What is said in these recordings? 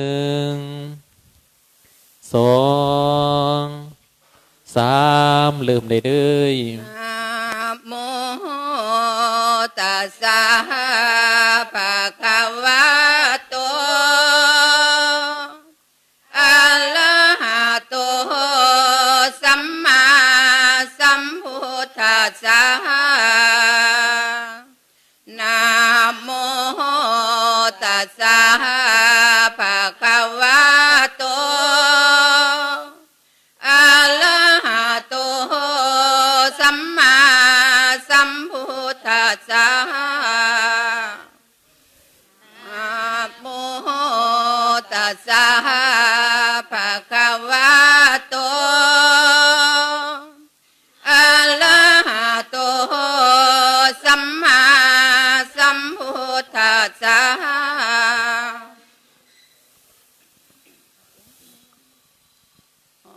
หนึ่งสองสามลืมได้เลยนะโมตัสสะภะคะวะโตอะระหะโตสัมมาสัมพุทธัสสะนะโมตัสสะ ทธัสสะ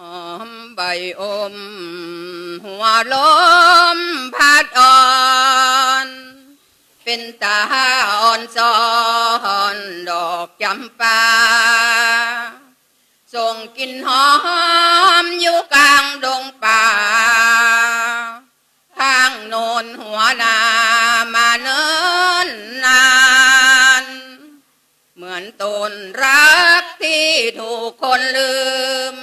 อมใบอม หัวลมพัดอ่อน เป็นตาอ่อนซอนดอกจำปา ส่งกินหอมอยู่กลางดงป่า ข้างโนนหัวนา นรักที่ถูกคนลืม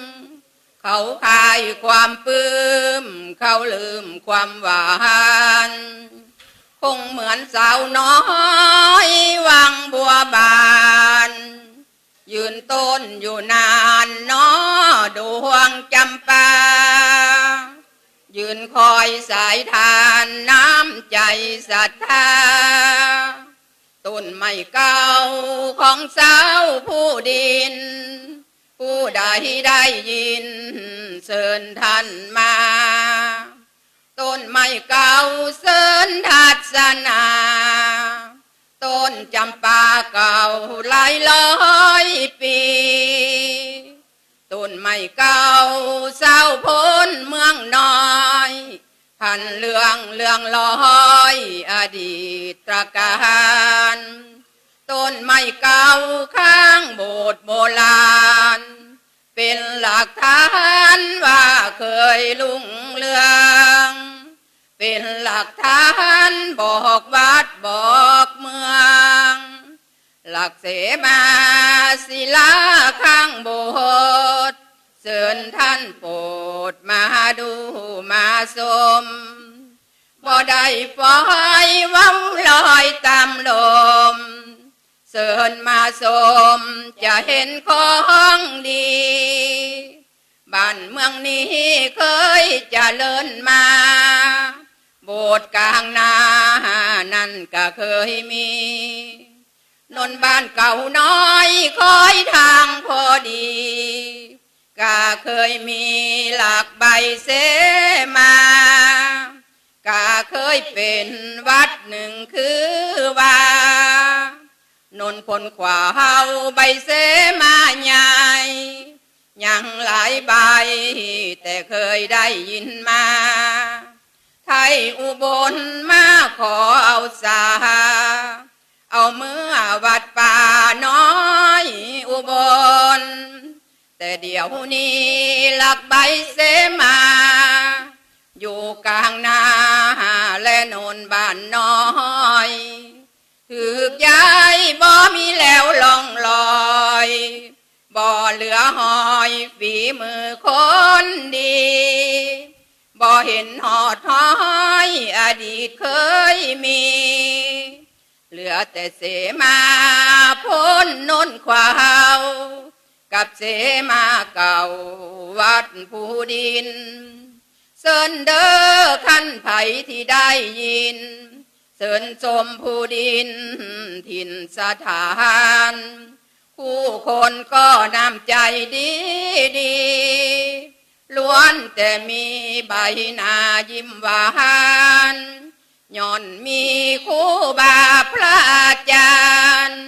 เขาคายความปื้ม เขาลืมความหวานคงเหมือนสาวน้อยวังบัวบาน ยืนต้นอยู่นานน้อดวงจำปา ยืนคอยสายทานน้ำใจศรัทธา ต้นไม้เก่าของสาวผู้ดิน ผู้ใดได้ยินเชิญท่านมา ต้นไม้เก่าเชิญทัศนาต้นจำปาเก่าหลายร้อยปี ต้นไม้เก่าเศร้าพ้นเมืองน้อย พันเรื่องเรื่องลอยอดีตตรการต้นไม้เก่าข้างโบสถ์โบราณ เป็นหลักฐานว่าเคยลุงเรืองเป็นหลักฐานบอกวัดบอกเมือง หลักเสมาศิลาข้างโบสถ์เชิญท่านโปรด ดูมาชมบ่ได้ปล่อยเว้าลอยตามลมเชิญมาชมจะเห็นของดี บ้านเมืองนี้เคยจะเจริญมา โบสถ์กลางนานั่นก็เคยมีนนบ้านเก่าน้อยคอยทางพอดี ก็เคยมีหลักใบเสมาก็เคยเป็นวัดหนึ่งคือว่านนพลขวาเฮาใบเสมาใหญ่ยังหลายใบแต่เคยได้ยินมา ไทยอุบลมาขอเอาสาเอามือ เดี๋ยวนี้หลักใบเสมา อยู่กลางนาและนนบ้านน้อยถือกย้ายบ่มีแล้วล่องลอยบ่เหลือหอยฝีมือคนดีบ่เห็นหอดห้อยอดีตเคยมี เหลือแต่เสมาพ้นนนขวาว กับเสมาเก่าวัดผู้ดิน เสินเด้อขั้นไผที่ได้ยิน เสินชมผู้ดิน ถิ่นสถาน ผู้คนก็นำใจดีดีล้วนแต่มีใบหน้ายิ้มหวานย้อนมีครูบาพระอาจารย์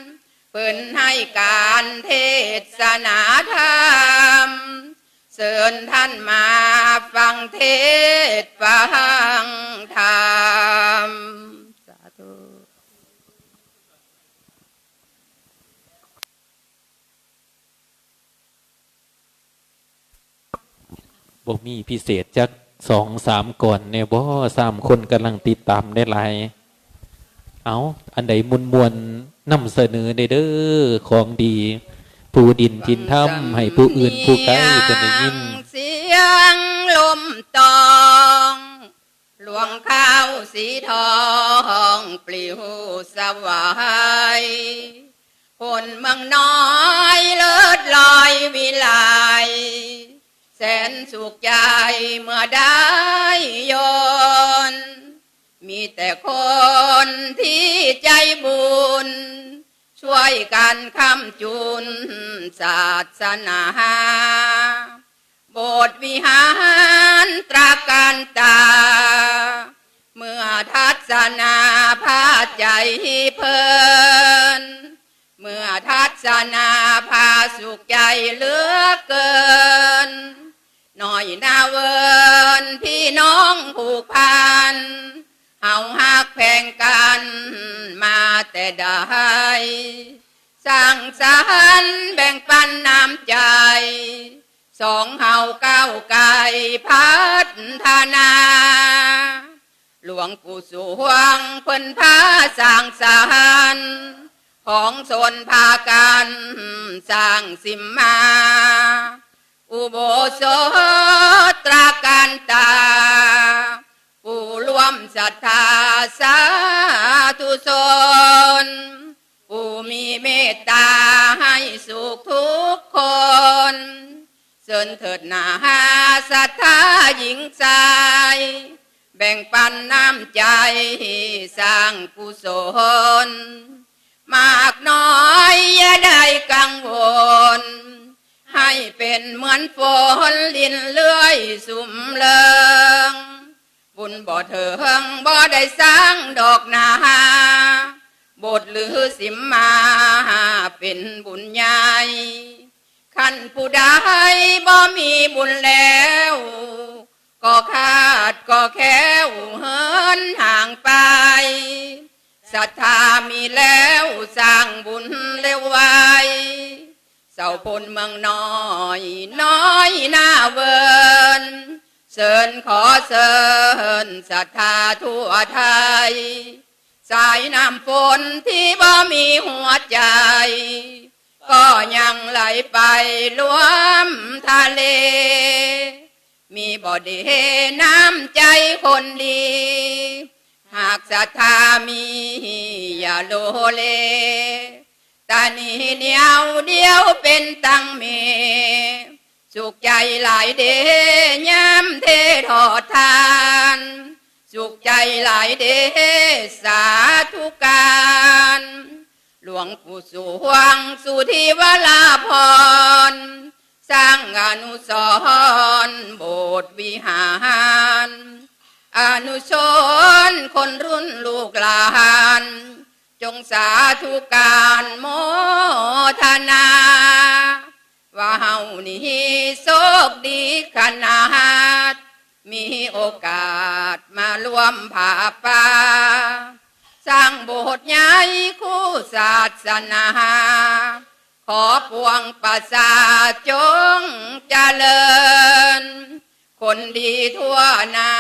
เปิ่นให้การเทศนาธรรม เสริญท่านมาฟังเทศฟังธรรม สาธุมีพิเศษจักสองสามก่อนเนี่ยบ่สามคนกำลังติดตามได้หลน์ เอาอันใดมวลมวลนำเสนอได้เด้อของดี ผู้ดินทินถ้ำให้ผู้อื่นผู้ไกลเพิ่นได้ยิน เสียงลมตองหลวงข้าวสีทองปลิวสวายคนเมืองน้อยเลิศลอยวิไลแสนสุขใจเมื่อได้ยนต์มี แต่คนที่ใจบุญ ช่วยกันคำจุนศาสนาโบสถ์วิหารตราการตา เมื่อทัศนาพาใจเพลิน เมื่อทัศนาพาสุขใจเหลือเกิน หน่อยนาเวินพี่น้องผูกพัน เฮาหักแพงกันมาแต่ใดสร้างสรรแบ่งปันน้ำใจ สองเฮาก้าวไกลพัฒนา หลวงปู่สวงเพิ่นพาสร้างสรรของสนพากันสร้างสิมมา อุโบสถตราการตา ผู้รวมศรัทธาสาธุชนผู้มีเมตตาให้สุขทุกคนเสินเถิดหนาศรัทธาหญิงชาย แบ่งปันน้ำใจสร้างกุศลมากน้อยอย่าได้กังวล ให้เป็นเหมือนฝนลินเลื่อยสุ่มเลิง บุญบ่เถิงบ่ได้สร้างดอกนาบทหรือสิมมาเป็นบุญใหญ่ขันผู้ใดบ่มีบุญแล้ว ก็ขาดก็แค่วเหินห่างไปศรัทธามีแล้วสร้างบุญเร็วไวเสาพลเมืองน้อย น้อยหน้าเวิน เชิญขอเชิญศรัทธาทั่วไทย สายน้ำฝนที่บ่มีหัวใจ ก็ยังไหลไปรวมทะเล มีบ่อดีน้ำใจคนดี หากศรัทธามีอย่าโลเลตานีเหนียวเดียวเป็นตังเม สุขใจหลายเดย้ำเททอดทาน สุขใจหลายเดสาธุการ หลวงปู่สวงสุธีวลาพร สร้างอนุสรโบสถ์วิหารอนุชนคนรุ่นลูกหลาน จงสาธุการโมทนา ว่าเฮานี่โชคดีขนาด มีโอกาสมารวมผ่าป่าสร้างโบสถ์ใหญ่คู่ศาสนา ขอปวงประสาจงเจริญ คนดีทั่วนา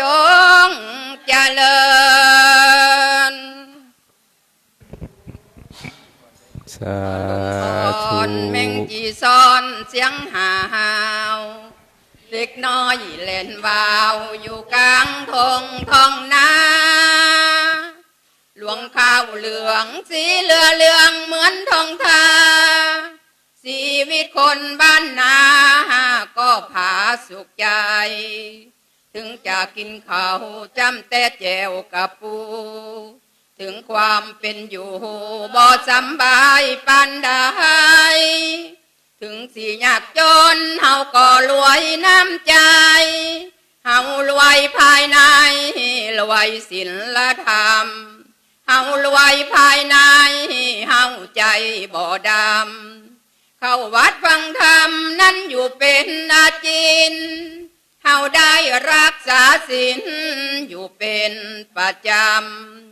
จงเจริญ สาธุ อนแมงจีซ้อนเสียงหาวเด็กน้อยเล่นวาวอยู่กลางทงทองนาหลวงข้าวเหลืองสีเหลือเหลืองเหมือนทองทาชีวิตคนบ้านนาก็ผาสุขใจ ถึงจะกินข้าวจำแต่แจวกับปู ถึงความเป็นอยู่บ่สำบายปานใดถึงสิยากจนเฮาก็รวยน้ำใจ เฮารวยภายใน รวยศิลธรรม เฮารวยภายใน เฮาใจบ่ดำ เข้าวัดฟังธรรมนั้นอยู่เป็นอาจิน เฮาได้รักษาศีลอยู่เป็นประจำ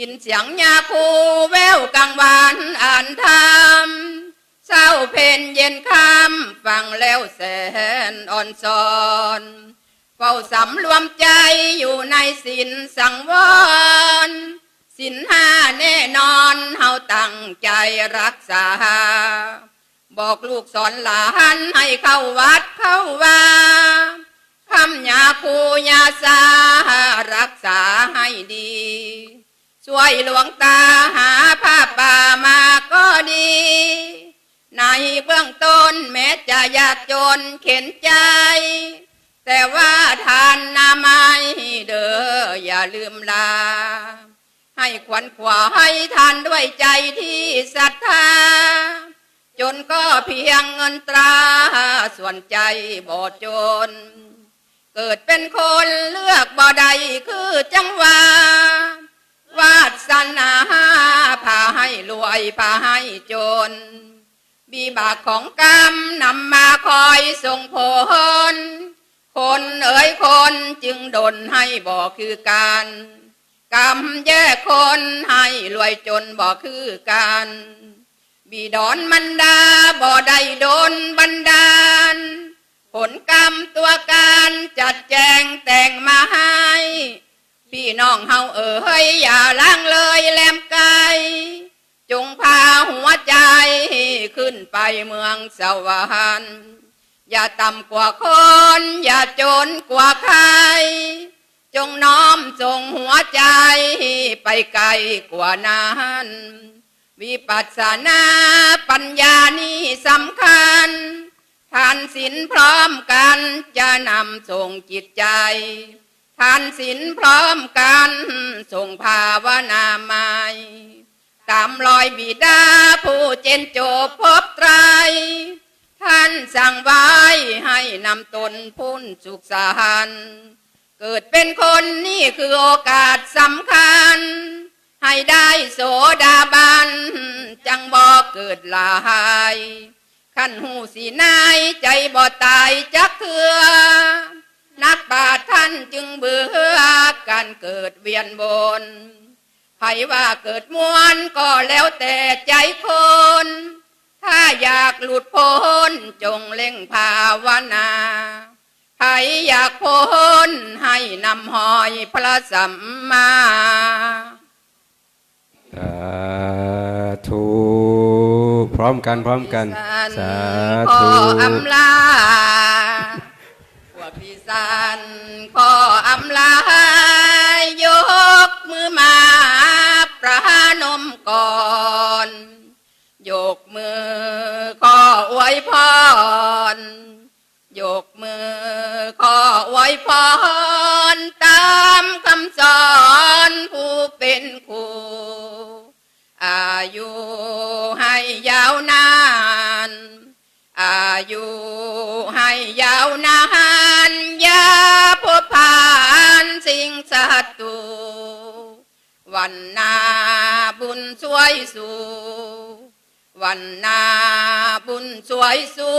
ยินเสียงยาคูแววกลางวานอ่านธรรมเศร้าเพนเย็นคำฟังแล้วแสนอ่อนซอนเฝ้าสำรวมใจอยู่ในสินสังวรสินห้าแน่นอนเฮาตั้งใจรักษา บอกลูกสอนหลานให้เข้าวัดเข้าว่าคำยาคูยาสารักษาให้ดี ช่วยหลวงตาหาผ้าป่ามาก็ดี ในเบื้องต้นแม้จะยากจนเข็นใจ แต่ว่าทานนาไม้เด้ออย่าลืมลา ให้ขวัญขวาให้ทานด้วยใจที่ศรัทธา จนก็เพียงเงินตราส่วนใจบ่จน เกิดเป็นคนเลือกบ่ใดคือจังหวะ วาสนาพาให้รวยพาให้จน บีบากของกรรมนำมาคอยส่งผล คนเอ๋ยคนจึงดนให้บอกคือการ กรรมแยกคนให้รวยจนบอกคือการ บีดอนมันดาบ่ได้โดนบันดาล ผลกรรมตัวการจัดแจงแต่งมาให้ พี่น้องเฮาเอ๋ยอย่าล้างเลยแลมไกลจงพาหัวใจขึ้นไปเมืองสวรรค์อย่าต่ำกว่าคน อย่าจนกว่าใคร จงน้อมจงหัวใจไปไกลกว่านั้นวิปัสสนาปัญญานี่สำคัญทานศีลพร้อมกันจะนำส่งจิตใจ ท่านศีลพร้อมกันส่งภาวนาใหม่ตามรอยบิดาผู้เจนโจบพบไตร ท่านสั่งไว้ให้นำตนพ้นสุขสันต์เกิดเป็นคนนี่คือโอกาสสำคัญ ให้ได้โสดาบัน จังบ่เกิดลายขั้นหูสีนายใจบ่ตายจักเถือ นักปราชญ์ท่านจึงเบื่อการเกิดเวียนบนไผว่าเกิดมวนก็แล้วแต่ใจคน ถ้าอยากหลุดพ้นจงเล่งภาวนาใครอยากพ้นให้นำหอยพระสัมมาสาธุพร้อมกันพร้อมกัน สาขอธุอำลาพวกพี่ สันขออำลายกมือมาประนมก่อน ยกมือขออวยพร ยกมือขออวยพร ตามคำสอนผู้เป็นครูอายุให้ยา วยสูวันนาบุญสวยสู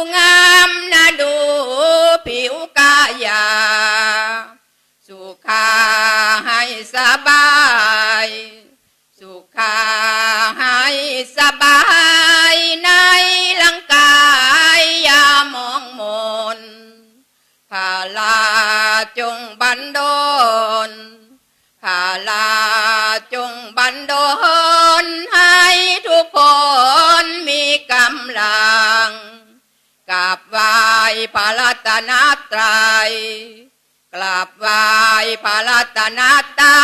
งงามนาดูผิวกายา สุขาให้สบาย สุขาให้สบายนะ พระรัตนาตรัยกราบไหวพระรัตนาตรั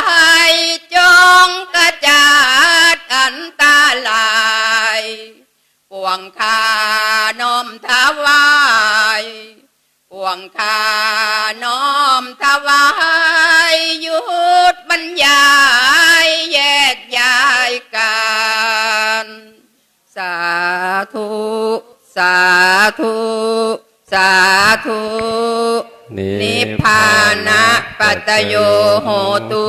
ยจงกระจัดอันตาลายปวงคาน้อมถวายปวงคาน้อมถวายหยุดบรรยายแยกย้ายกันสาธุ สาธุ สาธุนิพพานะปัตโยโหตุ